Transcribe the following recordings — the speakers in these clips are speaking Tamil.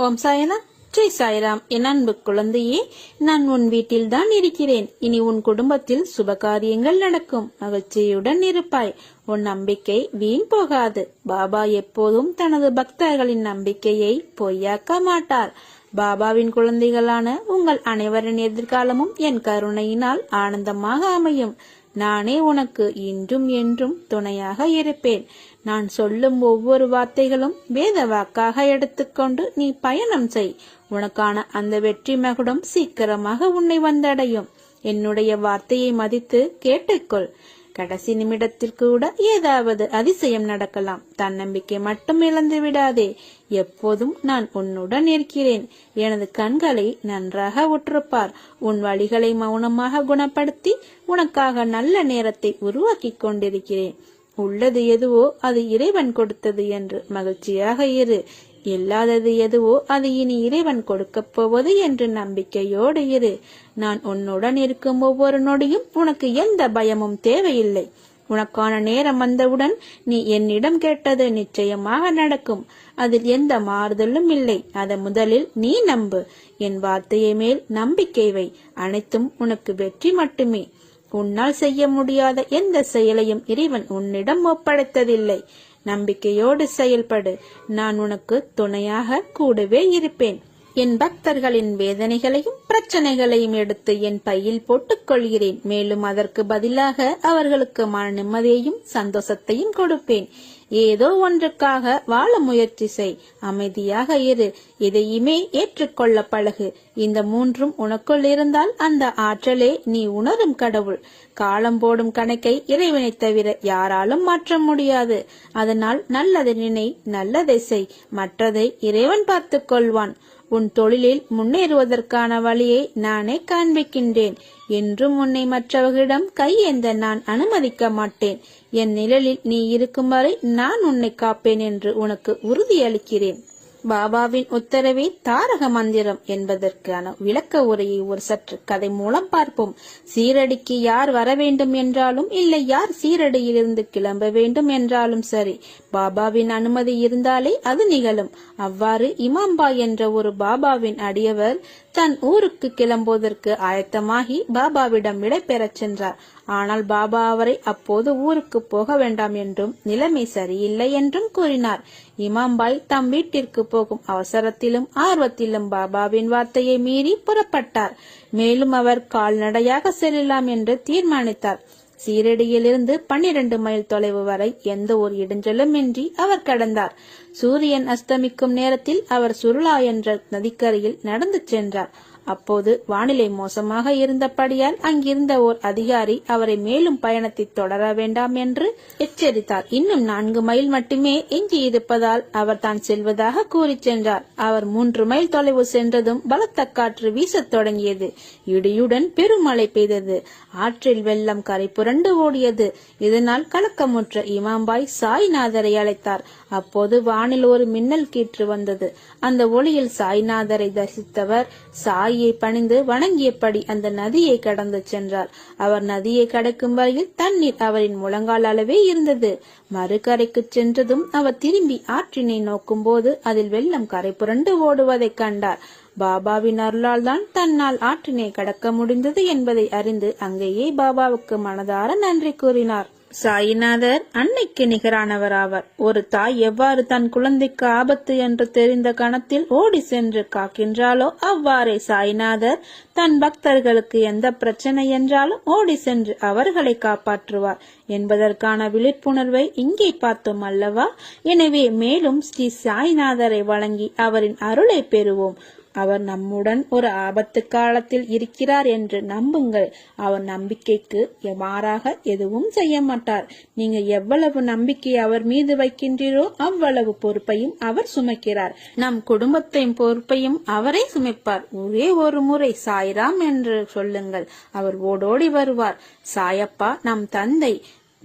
ஓம் சாயனா ஜெய் சாய்ராம். என் அன்பு குழந்தையே நான் உன் வீட்டில்தான் இருக்கிறேன். இனி உன் குடும்பத்தில் சுபகாரியங்கள் நடக்கும். மகிழ்ச்சியுடன் இருப்பாய். உன் நம்பிக்கை வீண் போகாது. பாபா எப்போதும் தனது பக்தர்களின் நம்பிக்கையை பொய்யாக்க மாட்டார். பாபாவின் குழந்தைகளான உங்கள் அனைவரின் எதிர்காலமும் என் கருணையினால் ஆனந்தமாக அமையும். நானே உனக்கு இன்றும் என்றும் துணையாக இருப்பேன். நான் சொல்லும் ஒவ்வொரு வார்த்தைகளும் வேத வாக்காக எடுத்துக்கொண்டு நீ பயணம் செய். உனக்கான அந்த வெற்றி மகுடம் சீக்கிரமாக உன்னை வந்தடையும். என்னுடைய வார்த்தையை மதித்து கேட்டுக்கொள். கடைசி நிமிடத்தில் கூட ஏதாவது அதிசயம் நடக்கலாம். தன்னம்பிக்கை மட்டும் இழந்து விடாதே. எப்போதும் நான் உன்னுடன் இருக்கிறேன். எனது கண்களை நன்றாக உற்றுப்பார். உன் வழிகளை மௌனமாக குணப்படுத்தி உனக்காக நல்ல நேரத்தை உருவாக்கிக் கொண்டிருக்கிறேன். உள்ளது எதுவோ அது இறைவன் கொடுத்தது என்று மகிழ்ச்சியாக இரு. இல்லாதது எதுவோ அது இனி இறைவன் கொடுக்கப் போவது என்று நம்பிக்கையோடு இரு. நான் உன்னுடன் இருக்கும் ஒவ்வொரு நொடியும் உனக்கு எந்த பயமும் தேவையில்லை. உனக்கான நேரம் வந்தவுடன் நீ என்னிடம் கேட்டது நிச்சயமாக நடக்கும். அதில் எந்த மாறுதலும் இல்லை. அதை முதலில் நீ நம்பு. என் வார்த்தையை மேல் நம்பிக்கை வை. அனைத்தும் உனக்கு வெற்றி மட்டுமே. உன்னால் செய்ய முடியாத எந்த செயலையும் இறைவன் உன்னிடம் ஒப்படைத்ததில்லை. நம்பிக்கையோடு செயல்படு. நான் உனக்கு துணையாக கூடவே இருப்பேன். என் பக்தர்களின் வேதனைகளையும் பிரச்சனைகளையும் எடுத்து என் பையில் போட்டுக் கொள்கிறேன். மேலும் அதற்கு பதிலாக அவர்களுக்கு மன நிம்மதியையும் சந்தோஷத்தையும் கொடுப்பேன். ஏதோ ஒன்றுக்காக வாழ முயற்சி செய். அமைதியாக இரு. எதையுமே ஏற்றுக்கொள்ள பழகு. இந்த மூன்றும் உனக்குள் இருந்தால் அந்த ஆற்றலே நீ உணரும் கடவுள். காலம் போடும் கணக்கை இறைவனை தவிர யாராலும் மாற்ற முடியாது. அதனால் நல்லதை நினை நல்லதை செய். மற்றதை இறைவன் பார்த்துக் கொள்வான். உன் தொழிலில் முன்னேறுவதற்கான வழியை நானே காண்பிக்கின்றேன். என்றும் உன்னை மற்றவர்களிடம் கையேந்த நான் அனுமதிக்க மாட்டேன். என் நிழலில் நீ இருக்கும் வரை நான் உன்னை காப்பேன் என்று உனக்கு உறுதியளிக்கிறேன். பாபாவின் உத்தரவே தாரக மந்திரம் என்பதற்கான விளக்க உரையை ஒரு சற்று கதை மூலம் பார்ப்போம். சீரடிக்கு யார் வர வேண்டும் என்றாலும் இல்லை யார் சீரடியிலிருந்து கிளம்ப வேண்டும் என்றாலும் சரி பாபாவின் அனுமதி இருந்தாலே அது நிகழும். அவ்வாறு இமாம்பா என்ற ஒரு பாபாவின் அடியவர் தன் ஊருக்கு கிளம்புவதற்கு ஆயத்தமாகி பாபாவிடம் விடை பெறச் சென்றார். ஆனால் பாபா அவரை அப்போது ஊருக்கு போக வேண்டாம் என்றும் நிலைமை சரியில்லை என்றும் கூறினார். இமாம்பாய் தம் வீட்டிற்கு போகும் அவசரத்திலும் ஆர்வத்திலும் பாபாவின் வார்த்தையை மீறி புறப்பட்டார். மேலும் அவர் கால்நடையாக செல்லலாம் என்று தீர்மானித்தார். சீரடியிலிருந்து பன்னிரண்டு மைல் தொலைவு வரை எந்த ஒரு இடைஞ்சலும் இன்றி அவர் கடந்தார். சூரியன் அஸ்தமிக்கும் நேரத்தில் அவர் சுருளா என்ற நதிக்கரையில் நடந்து சென்றார். அப்போது வானிலை மோசமாக இருந்தபடியால் அங்கிருந்த ஓர் அதிகாரி அவரை மேலும் பயணத்தை தொடர வேண்டாம் என்று எச்சரித்தார். இன்னும் நான்கு மைல் மட்டுமே எஞ்சி இருப்பதால் அவர் தான் செல்வதாக கூறி சென்றார். அவர் மூன்று மைல் தொலைவு சென்றதும் பலத்த காற்று வீசத் தொடங்கியது. இடியுடன் பெருமழை பெய்தது. ஆற்றில் வெள்ளம் கரை புரண்டு ஓடியது. இதனால் கலக்கமுற்ற இமாம்பாய் சாய்நாதரை அழைத்தார். அப்போது வானில் ஒரு மின்னல் கீற்று வந்தது. அந்த ஒளியில் சாய்நாதரை தரிசித்தவர் சாயை பணிந்து வணங்கியபடி அந்த நதியை கடந்து சென்றார். அவர் நதியை கடக்கும் வரையில் தண்ணீர் அவரின் முழங்கால் அளவே இருந்தது. மறுகரைக்கு சென்றதும் அவர் திரும்பி ஆற்றினை நோக்கும் போது அதில் வெள்ளம் கரை புரண்டு ஓடுவதைக் கண்டார். பாபாவின் அருளால் தான் தன்னால் ஆற்றினை கடக்க முடிந்தது என்பதை அறிந்து அங்கேயே பாபாவுக்கு மனதார நன்றி கூறினார். சாயிநாதர் அன்னைக்கு நிகரானவர் ஆவார். ஒரு தாய் எவ்வாறு தன் குழந்தைக்கு ஆபத்து என்று தெரிந்த கணத்தில் ஓடி சென்று காக்கின்றாளோ அவ்வாறே சாய்நாதர் தன் பக்தர்களுக்கு எந்த பிரச்சனை என்றாலும் ஓடி சென்று அவர்களை காப்பாற்றுவார். என்பதற்கான விழிப்புணர்வை இங்கே பார்த்தோம் அல்லவா? எனவே மேலும் ஸ்ரீ சாய்நாதரை வழங்கி அவரின் அருளை பெறுவோம். அவர் நம்முடன் ஒரு ஆபத்து காலத்தில் இருக்கிறார் என்று நம்புங்கள். அவர் நம்பிக்கைக்கு மாறாக எதுவும் செய்ய மாட்டார். நீங்க எவ்வளவு நம்பிக்கை அவர் மீது வைக்கின்றீரோ அவ்வளவு பொறுப்பையும் அவர் சுமக்கிறார். நம் குடும்பத்தையும் பொறுப்பையும் அவரே சுமைப்பார். ஒரே ஒரு முறை சாய்ராம் என்று சொல்லுங்கள். அவர் ஓடோடி வருவார். சாயப்பா நம் தந்தை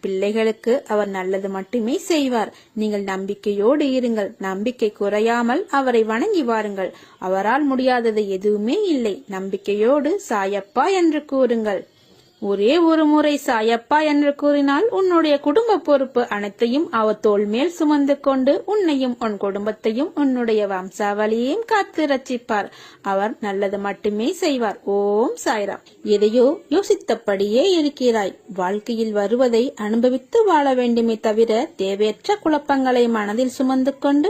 பிள்ளைகளுக்கு அவர் நல்லது மட்டுமே செய்வார். நீங்கள் நம்பிக்கையோடு இருங்கள். நம்பிக்கை குறையாமல் அவரை வணங்கி வாருங்கள். அவரால் முடியாதது எதுவுமே இல்லை. நம்பிக்கையோடு சாயப்பா என்று கூறுங்கள். ஒரே ஒரு முறை சாயப்பா என்று கூறினால் உன்னுடைய குடும்ப பொறுப்பு அனைத்தையும் அவ தோல் மேல் சுமந்து கொண்டு உன்னையும் உன் குடும்பத்தையும் உன்னுடைய வம்சாவளியையும் காத்து ரச்சிப்பார் அவர் நல்லது மட்டுமே செய்வார். ஓம் சாய்ராம். எதையோ யோசித்தபடியே இருக்கிறாய். வாழ்க்கையில் வருவதை அனுபவித்து வாழ வேண்டுமே தவிர தேவையற்ற குழப்பங்களை மனதில் சுமந்து கொண்டு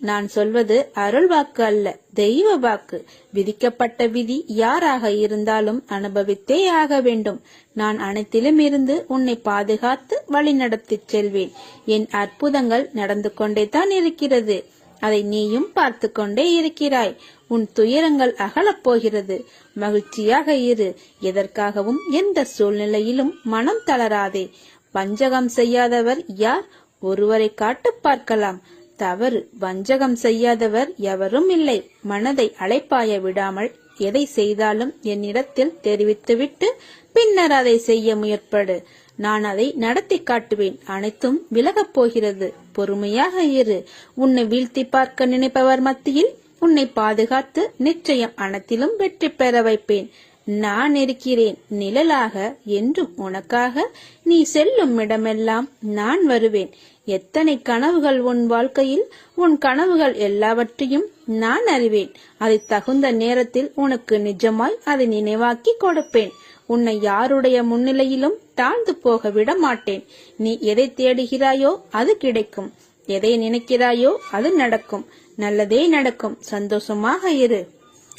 நான் சொல்வது அருள் வாக்கு அல்ல தெய்வ வாக்கு. விதிக்கப்பட்ட விதி யாராக இருந்தாலும் அனுபவித்தே ஆக வேண்டும். நான் அனைத்திலும் இருந்து உன்னை பாதுகாத்து வழிநடத்திச் செல்வேன். என் அற்புதங்கள் நடந்து கொண்டே தான் இருக்கிறது. அதை நீயும் பார்த்து கொண்டே இருக்கிறாய். உன் துயரங்கள் அகலப் போகிறது. மகிழ்ச்சியாக இரு. எதற்காகவும் எந்த சூழ்நிலையிலும் மனம் தளராதே. வஞ்சகம் செய்யாதவர் யார்? ஒருவரை காட்டு பார்க்கலாம். தவறு வஞ்சகம் செய்யாதவர் எவரும் இல்லை. மனதை அழைப்பாய விடாமல் எதை செய்தாலும் என்னிடத்தில் தெரிவித்துவிட்டு பின்னர் அதை செய்ய முயற்படு. நான் அதை நடத்தி காட்டுவேன். அனைத்தும் விலகப் போகிறது. பொறுமையாக இரு. உன்னை வீழ்த்தி பார்க்க நினைப்பவர் மத்தியில் உன்னை பாதுகாத்து நிச்சயம் அனைத்திலும் வெற்றி பெற வைப்பேன். நான் இருக்கிறேன். நிழலாக என்றும் உனக்காக நீ செல்லும் இடமெல்லாம் நான் வருவேன். எத்தனை கனவுகள் உன் வாழ்க்கையில்? உன் கனவுகள் எல்லாவற்றையும் நான் அறிவேன். அதை தகுந்த நேரத்தில் உனக்கு நிஜமாய் அதை நினைவாக்கி கொடுப்பேன். உன்னை யாருடைய முன்னிலையிலும் தாழ்ந்து போக விட மாட்டேன். நீ எதை தேடுகிறாயோ அது கிடைக்கும். எதை நினைக்கிறாயோ அது நடக்கும். நல்லதே நடக்கும். சந்தோஷமாக இரு.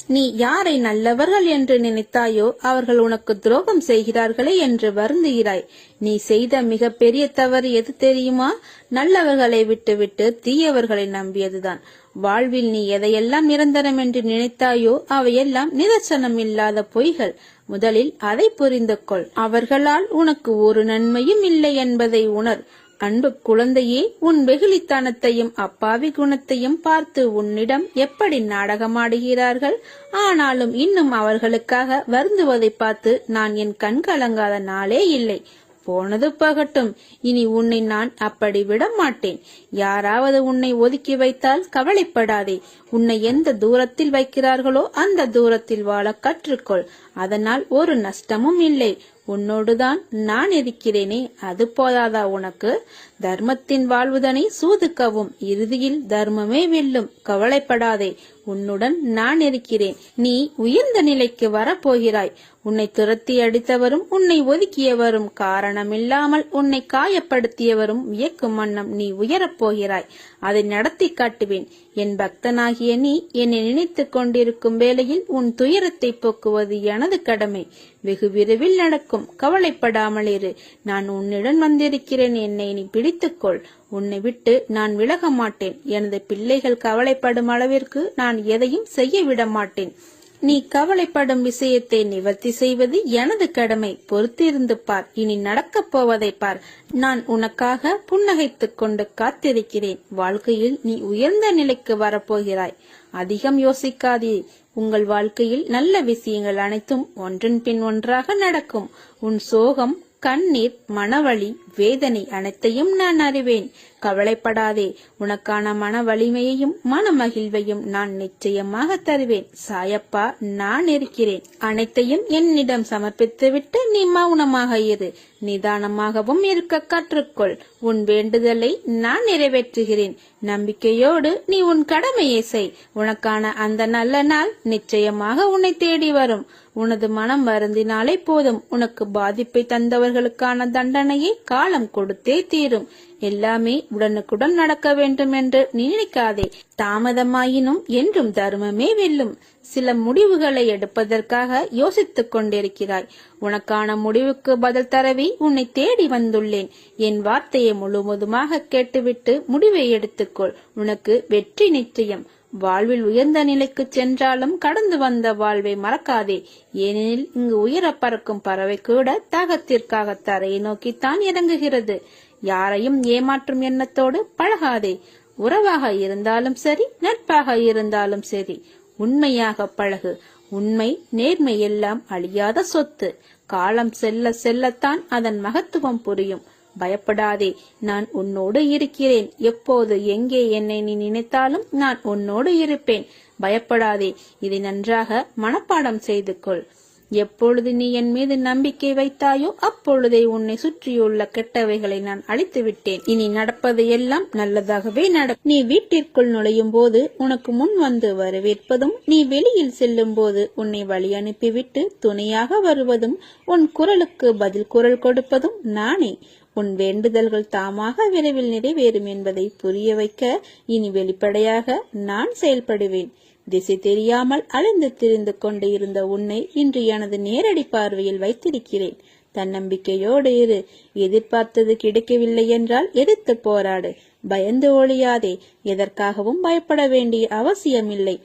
நீ யாரை நல்லவர்கள் என்று நினைத்தாயோ அவர்கள் உனக்கு துரோகம் செய்கிறார்களே என்று வருந்துகிறாய். நீ செய்த மிக பெரிய தவறு எது தெரியுமா? நல்லவர்களை விட்டுவிட்டு தீயவர்களை நம்பியதுதான். வாழ்வில் நீ எதையெல்லாம் நிரந்தரம் என்று நினைத்தாயோ அவையெல்லாம் நிதர்சனம் இல்லாத பொய்கள். முதலில் அதை புரிந்து கொள். அவர்களால் உனக்கு ஒரு நன்மையும் இல்லை என்பதை உணர். அன்பு குழந்தையே உன் வெகுளித்தனத்தையும் அப்பாவி குணத்தையும் பார்த்து உன்னிடம் எப்படி நாடகமாடுகிறார்கள்? ஆனாலும் இன்னும் அவர்களுக்காக வருந்துவதை பார்த்து நான் என் கண் கலங்காத நாளே இல்லை. போனது போகட்டும். இனி உன்னை நான் அப்படி விட மாட்டேன் யாராவது உன்னை ஒதுக்கி வைத்தால் கவலைப்படாதே. உன்னை எந்த தூரத்தில் வைக்கிறார்களோ அந்த தூரத்தில் வாழ கற்றுக்கொள். அதனால் ஒரு நஷ்டமும் இல்லை. உன்னோடுதான் நான் இருக்கிறேனே அது போதாதா உனக்கு? தர்மத்தின் வாழ்வுதனை சூதுக்கவும். இறுதியில் தர்மமே வெல்லும். கவலைப்படாதே உன்னுடன் நான் இருக்கிறேன். நீ உயர்ந்த நிலைக்கு வரப்போகிறாய். உன்னை துரத்தி அடித்தவரும் உன்னை ஒதுக்கியவரும் காரணமில்லாமல் உன்னை காயப்படுத்தியவரும் வியக்கும் வண்ணம் நீ உயரப் போகிறாய். அதை நடத்தி காட்டுவேன். என் ஆகிய நீ என்னை நினைத்துக் கொண்டிருக்கும் வேளையில் உன் துயரத்தை போக்குவது எனது கடமை. வெகு விரைவில் நடக்கும். கவலைப்படாமல் இரு. நான் உன்னிடம் வந்திருக்கிறேன். என்னை நீ பிடித்துக்கொள். உன்னை விட்டு நான் விலக மாட்டேன். எனது பிள்ளைகள் கவலைப்படும் அளவிற்கு நான் எதையும் செய்ய விட மாட்டேன். நீ கவலைப்படும் விஷயத்தை நிவர்த்தி செய்வது எனது கடமை. பொறுத்திருந்து பார். இனி நடக்கப் போவதை பார். நான் உனக்காக புன்னகைத்துக் கொண்டு காத்திருக்கிறேன். வாழ்க்கையில் நீ உயர்ந்த நிலைக்கு வரப்போகிறாய். அதிகம் யோசிக்காதே. உங்கள் வாழ்க்கையில் நல்ல விஷயங்கள் அனைத்தும் ஒன்றன் பின் ஒன்றாக நடக்கும். உன் சோகம் கண்ணீர் மனவழி வேதனை அனைத்தையும் நான் அறிவேன். கவலைப்படாதே. உனக்கான மன வலிமையையும் மன மகிழ்வையும் நான் நிச்சயமாக தருவேன். சாயப்பா நான் இருக்கிறேன். அனைத்தையும் என்னிடம் சமர்ப்பித்துவிட்டு நீ மௌனமாக இரு. நிதானமாகவும் இருக்க கற்றுக்கொள். உன் வேண்டுதலை நான் நிறைவேற்றுகிறேன். நம்பிக்கையோடு நீ உன் கடமையை செய். உனக்கான அந்த நல்ல நாள் நிச்சயமாக உன்னை தேடி வரும். உனது மனம் வருந்தினாலே போதும். உனக்கு பாதிப்பை தந்தவர்களுக்கான தண்டனையை காலம் கொடுத்தே தீரும். எல்லாமே உடனுக்குடன் நடக்க வேண்டும் என்று நினைக்காதே. தாமதமாயினும் என்றும் தர்மமே வெல்லும். சில முடிவுகளை எடுப்பதற்காக யோசித்துக் கொண்டிருக்கிறாய். உனக்கான முடிவுக்கு பதில் தரவே உன்னை தேடி வந்துள்ளேன். என் வார்த்தையை முழுவதுமாக கேட்டுவிட்டு முடிவை எடுத்துக்கொள். உனக்கு வெற்றி நிச்சயம். வாழ்வில் உயர்ந்த நிலைக்கு சென்றாலும் கடந்து வந்த வாழ்வை மறக்காதே. ஏனெனில் இங்கு உயர பறக்கும் பறவை கூட தாகத்திற்காக தரையை நோக்கித்தான் இறங்குகிறது. யாரையும் ஏமாற்றும் எண்ணத்தோடு பழகாதே. உறவாக இருந்தாலும் சரி நட்பாக இருந்தாலும் சரி உண்மையாக பழகு. உண்மை நேர்மை எல்லாம் அழியாத சொத்து. காலம் செல்ல செல்லத்தான் அதன் மகத்துவம் புரியும். பயப்படாதே நான் உன்னோடு இருக்கிறேன். எப்போது எங்கே என்னை நீ நினைத்தாலும் நான் உன்னோடு இருப்பேன். பயப்படாதே இதை நன்றாக மனப்பாடம் செய்து கொள் எப்பொழுது நீ என் மீது நம்பிக்கை வைத்தாயோ அப்பொழுதே உன்னை சுற்றியுள்ள கெட்டவைகளை நான் அழித்து விட்டேன் இனி நடப்பது எல்லாம் நல்லதாகவே நட நீ வீட்டிற்குள் நுழையும் போது உனக்கு முன் வந்து வரவேற்பதும் நீ வெளியில் செல்லும் போது உன்னை வழி அனுப்பிவிட்டு துணையாக வருவதும் உன் குரலுக்கு பதில் குரல் கொடுப்பதும் நானே. உன் வேண்டுதல்கள் தாமாக விரைவில் நிறைவேறும் என்பதை புரிய வைக்க இனி வெளிப்படையாக நான் செயல்படுவேன். திசை தெரியாமல் அலைந்து திரிந்து கொண்டு இருந்த உன்னை இன்று எனது நேரடி பார்வையில் வைத்திருக்கிறேன். தன்னம்பிக்கையோடு இரு. எதிர்பார்த்தது கிடைக்கவில்லை என்றால் எதிர்த்து போராடு. பயந்து ஒழியாதே. எதற்காகவும் பயப்பட வேண்டிய அவசியமில்லை.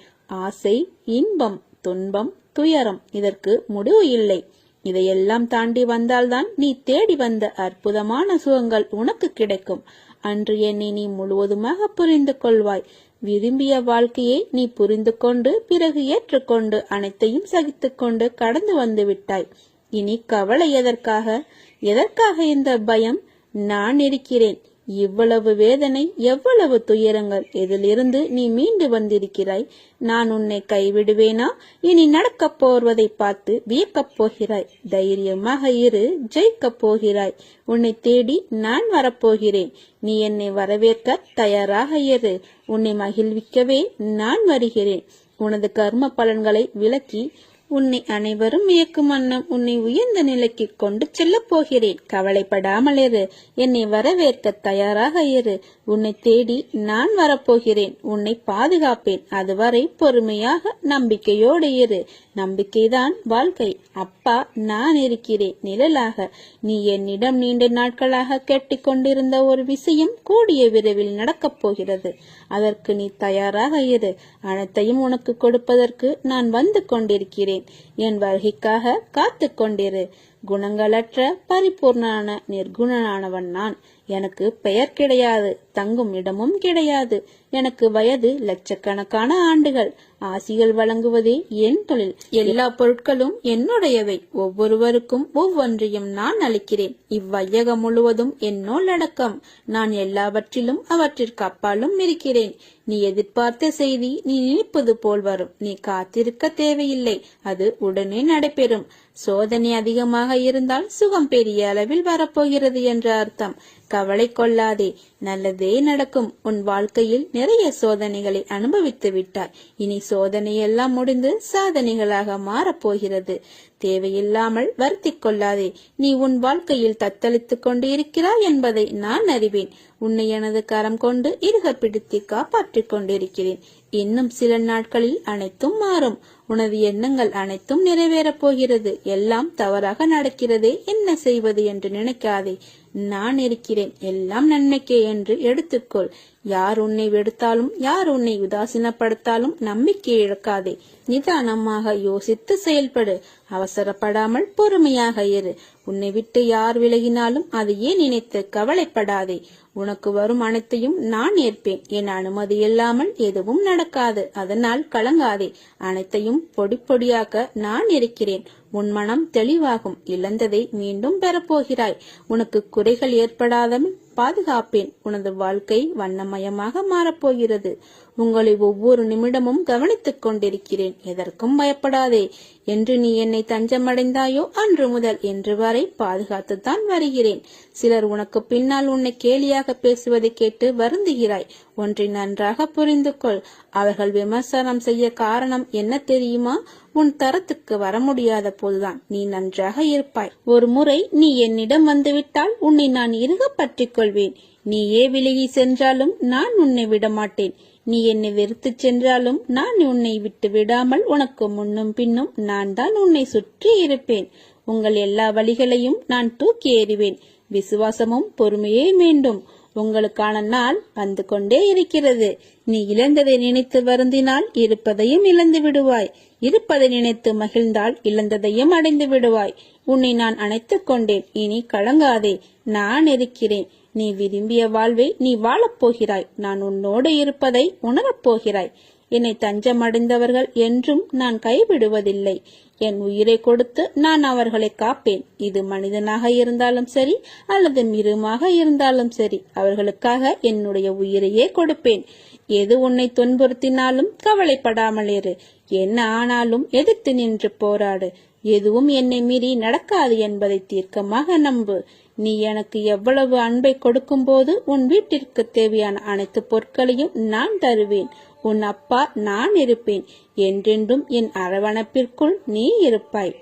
ஆசை இன்பம் துன்பம் துயரம் இதற்கு முடிவு இல்லை. இதையெல்லாம் தாண்டி வந்தால்தான் நீ தேடி வந்த அற்புதமான சுகங்கள் உனக்கு கிடைக்கும். அன்று என்னை நீ முழுவதுமாக புரிந்து கொள்வாய். விரும்பிய வாழ்க்கையை நீ புரிந்து கொண்டு பிறகு ஏற்றுக்கொண்டு அனைத்தையும் சகித்துக்கொண்டு கடந்து வந்து விட்டாய். இனி கவலை எதற்காக? எதற்காக இந்த பயம்? நான் இருக்கிறேன். இவ்வளவு வேதனை எவ்வளவு துயரங்கள். இதிலிருந்து நீ மீண்டு வந்திருக்கிறாய். நான் உன்னை கைவிடுவேனா? இனி நடக்கப் போவதை பார்த்து வியக்கப் போகிறாய். தைரியமாக இரு ஜெயிக்கப் போகிறாய். உன்னை தேடி நான் வரப்போகிறேன். நீ என்னை வரவேற்க தயாராக இரு. உன்னை மகிழ்விக்கவே நான் வருகிறேன். உனது கர்ம பலன்களை விலக்கி உன்னை அனைவரும் வியக்கும் வண்ணம் உன்னை உயர்ந்த நிலைக்கு கொண்டு செல்லப் போகிறேன். கவலைப்படாமல் இரு. என்னை வரவேற்க தயாராக இரு. உன்னை தேடி நான் வரப்போகிறேன். உன்னை பாதுகாப்பேன். அதுவரை பொறுமையாக நம்பிக்கையோடு இரு. நம்பிக்கைதான் வாழ்க்கை. அப்பா நான் இருக்கிறேன். நிழலாக. நீ என்னிடம் நீண்ட நாட்களாக கேட்டுக்கொண்டிருந்த ஒரு விஷயம் கூடிய விரைவில் நடக்கப் போகிறது. அதற்கு நீ தயாராக இரு. அனைத்தையும் உனக்கு கொடுப்பதற்கு நான் வந்து கொண்டிருக்கிறேன். என் வருகைக்காக காத்து கொண்டிரு. குணங்களற்ற பரிபூர்ணான நிர்குணனானவன் நான். எனக்கு பெயர் கிடையாது. தங்கும் இடமும் கிடையாது. எனக்கு வயது லட்சக்கணக்கான ஆண்டுகள். ஆசிகள் வழங்குவதே என் தொழில். எல்லா பொருட்களும் என்னுடையவை. ஒவ்வொருவருக்கும் ஒவ்வொன்றையும் நான் அளிக்கிறேன். இவ்வையகம் முழுவதும் என்னோல் அடக்கம். நான் எல்லாவற்றிலும் அவற்றிற்கு அப்பாலும் இருக்கிறேன். நீ எதிர்பார்த்த செய்தி நீ நினைப்பது போல் வரும். நீ காத்திருக்க தேவையில்லை. அது உடனே நடைபெறும். சோதனை அதிகமாக இருந்தால் சுகம் பெரிய அளவில் வரப்போகிறது என்ற அர்த்தம். கவலை கொள்ளாதே. நல்லது நடக்கும். உன் வாழ்க்கையில் நிறைய சோதனைகளை அனுபவித்து விட்டாய். இனி சோதனையெல்லாம் முடிந்து சாதனைகளாக மாறப்போகிறது. தேவையில்லாமல் வருத்தி கொள்ளாதே. நீ உன் வாழ்க்கையில் தத்தளித்துக் கொண்டு இருக்கிறாய் என்பதை நான் அறிவேன். உன்னை எனது கரம் கொண்டு இருக பிடித்து காப்பாற்றிக் கொண்டிருக்கிறேன். இன்னும் சில நாட்களில் அனைத்தும் மாறும். உனது எண்ணங்கள் அனைத்தும் நிறைவேறப் போகிறது. எல்லாம் தவறாக நடக்கிறதே. என்ன செய்வது என்று நினைக்காதே. நான் இருக்கிறேன். எல்லாம் நன்மைக்கே என்று எடுத்துக்கொள். யார் உன்னை வெடுத்தாலும் யார் உன்னை உதாசீனப்படுத்தாலும் நம்பிக்கை இழக்காதே. நிதானமாக யோசித்து செயல்படு. அவசரப்படாமல் பொறுமையாக இரு. உன்னை விட்டு யார் விலகினாலும் அதையே நினைத்து கவலைப்படாதே. உனக்கு வரும் அனைத்தையும் நான் ஏற்பேன். என் அனுமதி இல்லாமல் எதுவும் நடக்காது. அதனால் கலங்காதே. அனைத்தையும் பொடி பொடியாக்க நான் இருக்கிறேன். உன் மனம் தெளிவாகும் இழந்ததை மீண்டும் பெறப்போகிறாய். உனக்கு குறைகள் ஏற்படாதவன் பாதுகாப்பேன். உனது வாழ்க்கை வண்ணமயமாக மாறப்போகிறது. உங்களை ஒவ்வொரு நிமிடமும் கவனித்துக் கொண்டிருக்கிறேன். எதற்கும் பயப்படாதே. என்று நீ என்னை தஞ்சமடைந்தாயோ அன்று முதல் என்று வரை பாதுகாத்துத்தான் வருகிறேன். சிலர் உனக்கு பின்னால் உன்னை கேலியாக பேசுவதை கேட்டு வருந்துகிறாய். ஒன்றை நன்றாக புரிந்து கொள் அவர்கள் விமர்சனம் செய்ய காரணம் என்ன தெரியுமா? உன் தரத்துக்கு வர முடியாத போதுதான் நீ நன்றாக இருப்பாய். ஒரு முறை நீ என்னிடம் வந்துவிட்டால் உன்னை நான் இறுக பற்றிக் கொள்வேன். நீயே விலகி சென்றாலும் நான் உன்னை விடமாட்டேன். நீ என்னை வெறுத்து சென்றாலும் நான் உன்னை விட்டு விடாமல் உனக்கு முன்னும் பின்னும் நான் தான் உன்னை சுற்றி இருப்பேன். உங்கள் எல்லா வழிகளையும் நான் தூக்கி எறிவேன். விசுவாசமும் பொறுமையே வேண்டும். உங்களுக்கான நாள் வந்து கொண்டே இருக்கிறது. நீ இழந்ததை நினைத்து வருந்தினால் இருப்பதையும் இழந்து விடுவாய். இருப்பதை நினைத்து மகிழ்ந்தால் இழந்ததையும் அடைந்து விடுவாய். உன்னை நான் அணைத்துக் கொண்டேன். இனி கலங்காதே. நான் இருக்கிறேன். நீ விரும்பிய வாழ்வை நீ வாழப் போகிறாய் நான் உன்னோடு இருப்பதை உணரப் போகிறாய். என்னை தஞ்சமடைந்தவர்கள் என்றும் நான் கைவிடுவதில்லை. என் உயிரை கொடுத்து நான் அவர்களை காப்பேன். இது மனிதனாக இருந்தாலும் சரி அல்லது மிருமாக இருந்தாலும் சரி அவர்களுக்காக என்னுடைய உயிரையே கொடுப்பேன். எது உன்னை துன்புறுத்தினாலும் கவலைப்படாமல் இரு. என்ன ஆனாலும் எதிர்த்து நின்று போராடு. எதுவும் என்னை மீறி நடக்காது என்பதை தீர்க்கமாக நம்பு. நீ எனக்கு எவ்வளவு அன்பை கொடுக்கும்போது உன் வீட்டிற்கு தேவையான அனைத்து பொருட்களையும் நான் தருவேன். உன் அப்பா நான் இருப்பேன். என்றென்றும் என் அரவணைப்பிற்குள் நீ இருப்பாய்.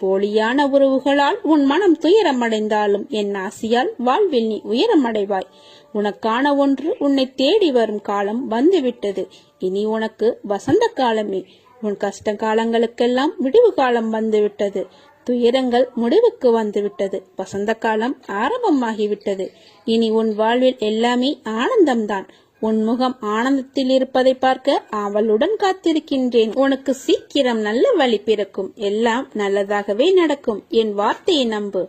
போலியான உறவுகளால் உன் மனம் துயரமடைந்தாலும் என் ஆசியால் வாழ்வில் நீ உயரமடைவாய். உனக்கான ஒன்று உன்னை தேடி வரும் காலம் வந்துவிட்டது. இனி உனக்கு வசந்த காலமே. உன் கஷ்ட காலங்களுக்கெல்லாம் விடிவு காலம் வந்துவிட்டது. துயரங்கள் முடிவுக்கு வந்துவிட்டது. வசந்த காலம் ஆரம்பமாகிவிட்டது. இனி உன் வாழ்வில் எல்லாமே ஆனந்தம்தான். உன் முகம் ஆனந்தத்தில் இருப்பதை பார்க்க அவளுடன் காத்திருக்கின்றேன். உனக்கு சீக்கிரம் நல்ல வழி பிறக்கும். எல்லாம் நல்லதாகவே நடக்கும். என் வார்த்தையை நம்பு.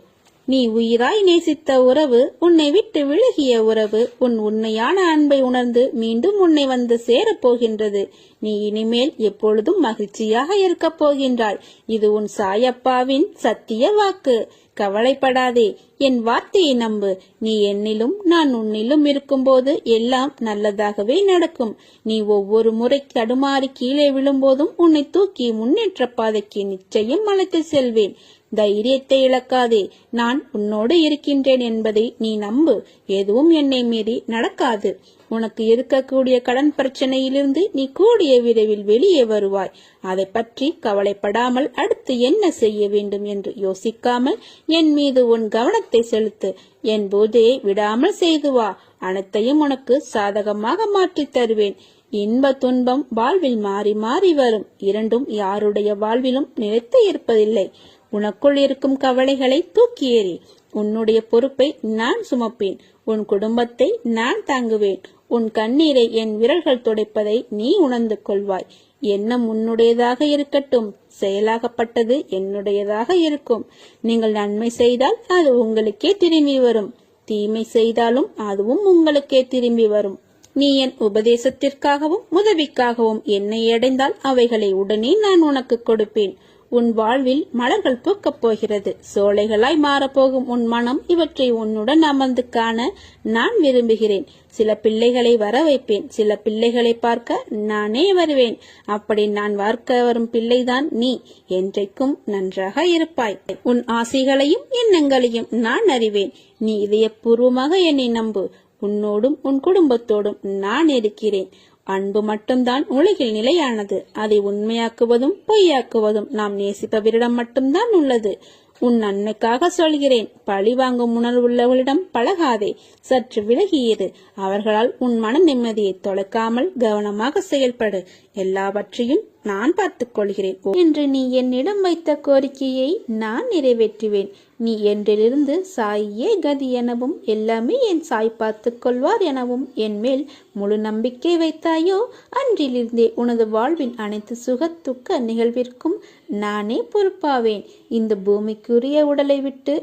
நீ உயிராய் நேசித்த உறவு உன்னை விட்டு விலகிய உறவு. உன் உண்மையான அன்பை உணர்ந்து மீண்டும் உன்னை வந்து சேரப் போகின்றது. நீ இனிமேல் எப்பொழுதும் மகிழ்ச்சியாக இருக்கப் போகின்றாய். இது உன் சாயப்பாவின் சத்திய வாக்கு. கவலைப்படாதே என் வார்த்தையை நம்பு. நீ என்னிலும் நான் உன்னிலும் இருக்கும்போது எல்லாம் நல்லதாகவே நடக்கும். நீ ஒவ்வொரு முறை தடுமாறி கீழே விழும்போதும் உன்னை தூக்கி முன்னேற்ற பாதைக்கு நிச்சயம் அழைத்து செல்வேன். தைரியத்தை இழக்காதே. நான் உன்னோடு இருக்கின்றேன் என்பதை நீ நம்பு. எதுவும் என்னை மீறி நடக்காது. உனக்கு இருக்கக்கூடிய கடன் பிரச்சனையிலிருந்து நீ கூடிய விரைவில் வெளியே வருவாய். அதை பற்றி கவலைப்படாமல் அடுத்து என்ன செய்ய வேண்டும் என்று யோசிக்காமல் என் மீது உன் கவனத்தை செலுத்து. என் பூஜையை விடாமல் செய்து வா. அனைத்தையும் உனக்கு சாதகமாக மாற்றித் தருவேன். இன்ப துன்பம் வாழ்வில் மாறி மாறி வரும். இரண்டும் யாருடைய வாழ்விலும் நிலைத்து இருப்பதில்லை. உனக்குள் இருக்கும் கவலைகளை தூக்கி ஏறி உன்னுடைய பொறுப்பை நான் சுமப்பேன். உன் குடும்பத்தை நான் தாங்குவேன். உன் கண்ணீரை என் விரல்கள் துடைப்பதை நீ உணர்ந்து கொள்வாய். எண்ணம் உன்னுடையதாக இருக்கட்டும். செயலாகப்பட்டது என்னுடையதாக இருக்கும். நீங்கள் நன்மை செய்தால் அது உங்களுக்கே திரும்பி வரும். தீமை செய்தாலும் அதுவும் உங்களுக்கே திரும்பி வரும். நீ என் உபதேசத்திற்காகவும் உதவிக்காகவும் என்னை அடைந்தால் அவைகளை உடனே நான் உனக்கு கொடுப்பேன். உன் வாழ்வில் மலர்கள் பூக்கப் போகிறது. சோலைகளாய் மாறப்போகும் உன் மனம் இவற்றை உன்னுடன் அமர்ந்து காண நான் விரும்புகிறேன். சில பிள்ளைகளை வர வைப்பேன். சில பிள்ளைகளை பார்க்க நானே வருவேன். அப்படி நான் பார்க்க வரும் பிள்ளைதான் நீ. என்றைக்கும் நன்றாக இருப்பாய். உன் ஆசைகளையும் எண்ணங்களையும் நான் அறிவேன். நீ இதயபூர்வமாக என்னை நம்பு. உன்னோடும் உன் குடும்பத்தோடும் நான் இருக்கிறேன். அன்பு மட்டும்தான் உலகில் நிலையானது. அதை உண்மையாக்குவதும் பொய்யாக்குவதும் நாம் நேசிப்பவரிடம் மட்டும்தான் உள்ளது. உன் நன்மைக்காக சொல்கிறேன். பழி வாங்கும் உணர்வுள்ளவளிடம் பழகாதே. சற்று விலகியிரு. அவர்களால் உன் மன நிம்மதியை தொலைக்காமல் கவனமாக செயல்படு. எல்லாவற்றையும் நான் பார்த்துக் கொள்கிறேன். என்று நீ என்னிடம் வைத்த கோரிக்கையை நான் நிறைவேற்றுவேன். நீ என்றிலிருந்து சாயே கதி எனவும் எல்லாமே என் சாய் பார்த்துக் கொள்வார் எனவும் என் மேல் முழு நம்பிக்கை வைத்தாயோ? அன்றிலிருந்தே உனது வாழ்வின் அனைத்து சுக துக்க நிகழ்விற்கும் நானே பொறுப்பாவேன். இந்த பூமிக்குரிய உடலை விட்டு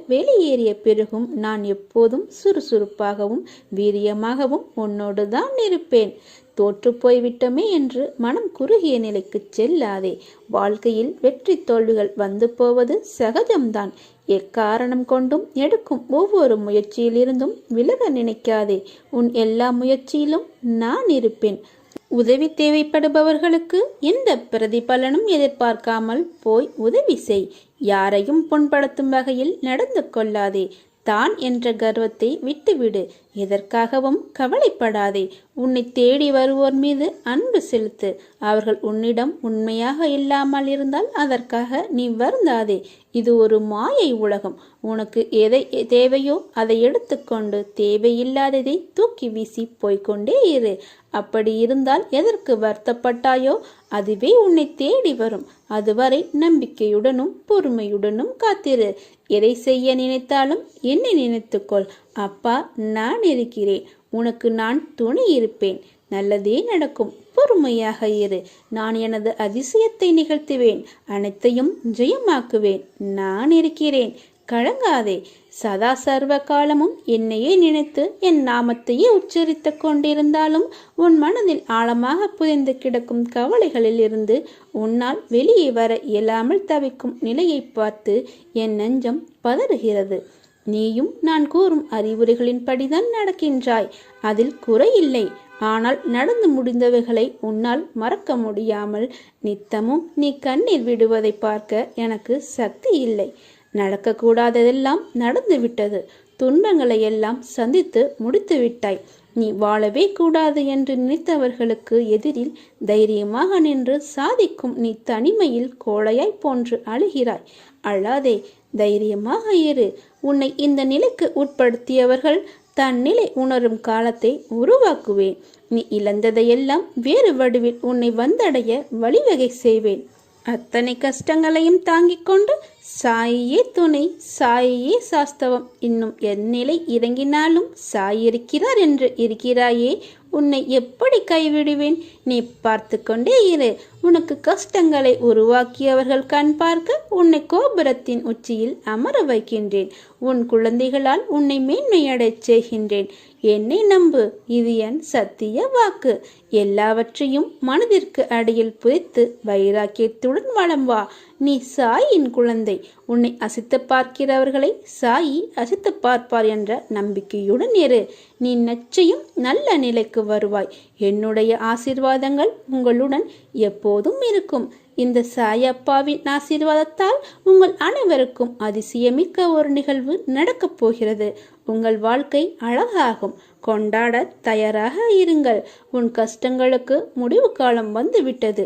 ஏறிய பிறகும் நான் எப்போதும் சுறுசுறுப்பாகவும் வீரியமாகவும் உன்னோடு தான் இருப்பேன். தோற்று போய்விட்டோமே என்று மனம் குறுகிய நிலைக்கு செல்லாதே. வாழ்க்கையில் வெற்றி தோல்விகள் வந்து போவது சகஜம்தான். எக்காரணம் கொண்டும் எடுக்கும் ஒவ்வொரு முயற்சியிலிருந்தும் விலக நினைக்காதே. உன் எல்லா முயற்சியிலும் நான் இருப்பேன். உதவி தேவைப்படுபவர்களுக்கு எந்த பிரதிபலனும் எதிர்பார்க்காமல் போய் உதவி செய். யாரையும் புண்படுத்தும் வகையில் நடந்து கொள்ளாதே. தான் என்ற கர்வத்தை விட்டுவிடு. எதற்காகவும் கவலைப்படாதே. உன்னை தேடி வருவோர் மீது அன்பு செலுத்து. அவர்கள் உன்னிடம் உண்மையாக இல்லாமல் இருந்தால் அதற்காக நீ வருந்தாதே. இது ஒரு மாயை உலகம். உனக்கு எதை தேவையோ அதை எடுத்துக்கொண்டு தேவையில்லாததை தூக்கி வீசி போய்கொண்டே இரு. அப்படி இருந்தால் எதற்கு வருத்தப்பட்டாயோ அதுவே உன்னை தேடி வரும். அதுவரை நம்பிக்கையுடனும் பொறுமையுடனும் காத்திரு. எதை செய்ய நினைத்தாலும் என்னை நினைத்துக்கொள். அப்பா நான் இருக்கிறேன். உனக்கு நான் துணை இருப்பேன். நல்லதே நடக்கும். பொறுமையாக இரு. நான் எனது அதிசயத்தை நிகழ்த்துவேன். அனைத்தையும் ஜெயமாக்குவேன். நான் இருக்கிறேன். கலங்காதே. சதா சர்வ காலமும் என்னையே நினைத்து என் நாமத்தையே உச்சரித்துக் கொண்டிருந்தாலும் உன் மனதில் ஆழமாக புதைந்து கிடக்கும் கவலைகளில் இருந்து உன்னால் வெளியே வர இயலாமல் தவிக்கும் நிலையை பார்த்து என் நெஞ்சம் பதறுகிறது. நீயும் நான் கூறும் அறிவுரைகளின்படிதான் நடக்கின்றாய். அதில் குறையில்லை ஆனால் நடந்து முடிந்தவைகளை உன்னால் மறக்க முடியாமல் நித்தமும் நீ கண்ணீர் விடுவதை பார்க்க எனக்கு சக்தி இல்லை. நடக்கக்கூடாததெல்லாம் நடந்து விட்டது துன்பங்களை எல்லாம் சந்தித்து முடித்து விட்டாய் நீ வாழவே கூடாது என்று நினைத்தவர்களுக்கு எதிரில் தைரியமாக நின்று சாதிக்கும் நீ தனிமையில் கோழையாய் போன்று அழுகிறாய். அழாதே தைரியமாக இரு. உன்னை இந்த நிலைக்கு உட்படுத்தியவர்கள் தன் நிலை உணரும் காலத்தை உருவாக்குவேன். நீ இழந்ததையெல்லாம் வேறு வடிவில் உன்னை வந்தடைய வழிவகை செய்வேன். அத்தனை கஷ்டங்களையும் தாங்கிக் கொண்டு சாயே துணை சாயே சாஸ்தவம். இன்னும் என் நிலை இறங்கினாலும் சாய் இருக்கிறார் என்று இருக்கிறாயே. உன்னை எப்படி கைவிடுவேன்? நீ பார்த்து கொண்டே இரு. உனக்கு கஷ்டங்களை உருவாக்கியவர்கள் கண் பார்க்க உன்னை கோபுரத்தின் உச்சியில் அமர வைக்கின்றேன். உன் குழந்தைகளால் உன்னை மேன்மையடைச் செய்கின்றேன். என்னை நம்பு. இது என் சத்திய வாக்கு. எல்லாவற்றையும் மனதிற்கு அடியில் புதைத்து வைராக்கியத்துடன் வளம் வா. நீ சாயின் குழந்தை. உன்னை அசித்து பார்க்கிறவர்களை சாயி அசித்து பார்ப்பார் என்ற நம்பிக்கையுடன் இரு. நீ நிச்சயம் நல்ல நிலைக்கு வருவாய். என்னுடைய ஆசீர்வாதங்கள் உங்களுடன் எப்போதும் இருக்கும். இந்த சாயப்பாவின் ஆசீர்வாதத்தால் உங்கள் அனைவருக்கும் அதிசயமிக்க ஒரு நிகழ்வு நடக்கப் போகிறது. உங்கள் வாழ்க்கை அழகாகும். கொண்டாட தயாராக இருங்கள். உன் கஷ்டங்களுக்கு முடிவு காலம் வந்துவிட்டது.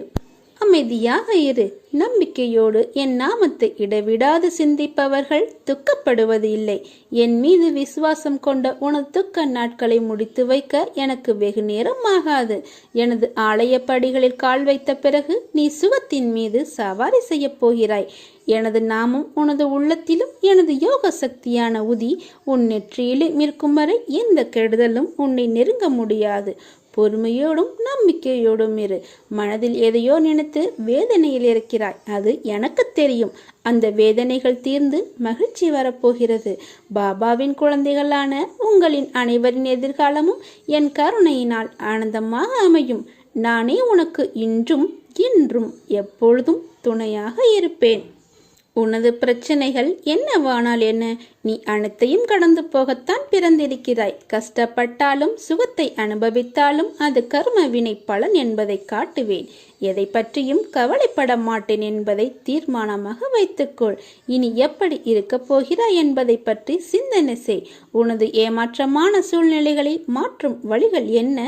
அமைதியாக இரு. நம்பிக்கையோடு என் நாமத்தை இடைவிடாது சிந்திப்பவர்கள் துக்கப்படுவது இல்லை என் மீது விசுவாசம் கொண்ட உனது துக்க நாட்களை முடித்து வைக்க எனக்கு வெகு நேரம் ஆகாது. எனது ஆலய படிகளில் கால் வைத்த பிறகு நீ சுகத்தின் மீது சவாரி செய்யப் போகிறாய். எனது நாமம் உனது உள்ளத்திலும் எனது யோக சக்தியான உதி உன் நெற்றியிலும் இருக்கும் வரை எந்த கெடுதலும் உன்னை நெருங்க முடியாது. பொறுமையோடும் நம்பிக்கையோடும் இரு. மனதில் எதையோ நினைத்து வேதனையில் இருக்கிறாய். அது எனக்கு தெரியும். அந்த வேதனைகள் தீர்ந்து மகிழ்ச்சி வரப்போகிறது. பாபாவின் குழந்தைகளான உங்களின் அனைவரின் எதிர்காலமும் என் கருணையினால் ஆனந்தமாக அமையும். நானே உனக்கு இன்றும் இன்றும் எப்பொழுதும் துணையாக இருப்பேன். உனது பிரச்சனைகள் என்னவானால் என்ன? நீ அனைத்தையும் கடந்து போகத்தான் பிறந்திருக்கிறாய். கஷ்டப்பட்டாலும் சுகத்தை அனுபவித்தாலும் அது கர்ம வினை பலன் என்பதை காட்டுவேன். எதை பற்றியும் கவலைப்பட மாட்டேன் என்பதை தீர்மானமாக வைத்துக்கொள். இனி எப்படி இருக்கப் போகிறாய் என்பதை பற்றி சிந்தனை செய். உனது ஏமாற்றமான சூழ்நிலைகளை மாற்றும் வழிகள் என்ன?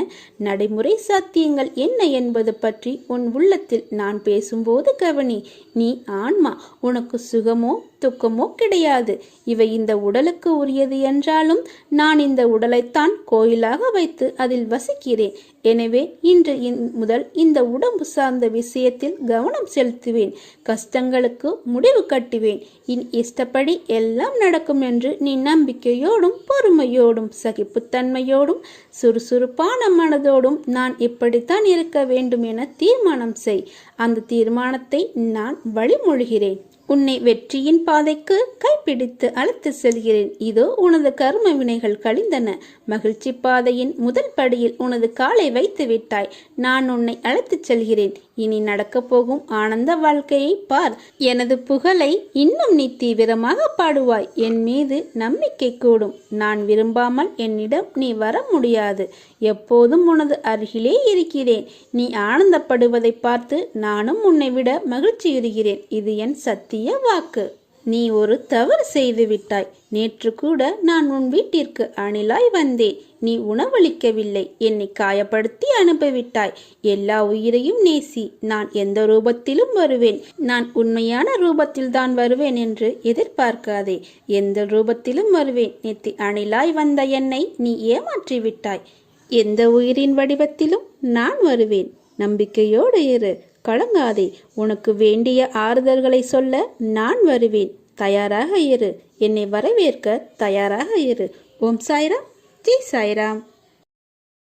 நடைமுறை சாத்தியங்கள் என்ன என்பது பற்றி உன் உள்ளத்தில் நான் பேசும்போது கவனி. நீ ஆன்மா உனக்கு சுகமோ துக்கமோ கிடையாது. இவை இந்த உடலுக்கு உரியது என்றாலும் நான் இந்த உடலைத்தான் கோயிலாக வைத்து அதில் வசிக்கிறேன். எனவே இன்று முதல் இந்த உடம்பு சார்ந்த விஷயத்தில் கவனம் செலுத்துவேன். கஷ்டங்களுக்கு முடிவு கட்டுவேன். இன் இஷ்டப்படி எல்லாம் நடக்கும் என்று நீ நம்பிக்கையோடும் பொறுமையோடும் சகிப்புத்தன்மையோடும் சுறுசுறுப்பான மனதோடும் நான் இப்படித்தான் இருக்க வேண்டும் என தீர்மானம் செய். அந்த தீர்மானத்தை நான் வழிமொழிகிறேன். உன்னை வெற்றியின் பாதைக்கு கைப்பிடித்து அழைத்து செல்கிறேன். இதோ உனது கர்ம வினைகள் கழிந்தன. மகிழ்ச்சி பாதையின் முதல் படியில் உனது காலை வைத்து விட்டாய் நான் உன்னை அழைத்துச் செல்கிறேன். இனி நடக்கப் போகும் ஆனந்த வாழ்க்கையை பார். எனது புகழை இன்னும் நீ தீவிரமாக பாடுவாய். என் மீது நம்பிக்கை கூடும். நான் விரும்பாமல் என்னிடம் நீ வர முடியாது. எப்போதும் உனது அருகிலே இருக்கிறேன். நீ ஆனந்தப்படுவதை பார்த்து நானும் உன்னை விட மகிழ்ச்சியுறுகிறேன். இது என் சத்திய வாக்கு. நீ ஒரு தவறு செய்து விட்டாய். நேற்று கூட நான் உன் வீட்டிற்கு அணிலாய் வந்தேன். நீ உணவளிக்கவில்லை. என்னை காயப்படுத்தி அனுப்பிவிட்டாய். எல்லா உயிரையும் நேசி நான் எந்த ரூபத்திலும் வருவேன். நான் உண்மையான ரூபத்தில் தான் வருவேன் என்று எதிர்பார்க்காதே. எந்த ரூபத்திலும் வருவேன். நேற்று அணிலாய் வந்த என்னை நீ ஏமாற்றி விட்டாய். எந்த உயிரின் வடிவத்திலும் நான் வருவேன். நம்பிக்கையோடு இரு. கலங்காதே உனக்கு வேண்டிய ஆறுதல்களை சொல்ல நான் வருவேன். தயாராக இரு. என்னை வரவேற்க தயாராக இரு. ஓம் சாய்ராம். ஜி சாய்ராம்.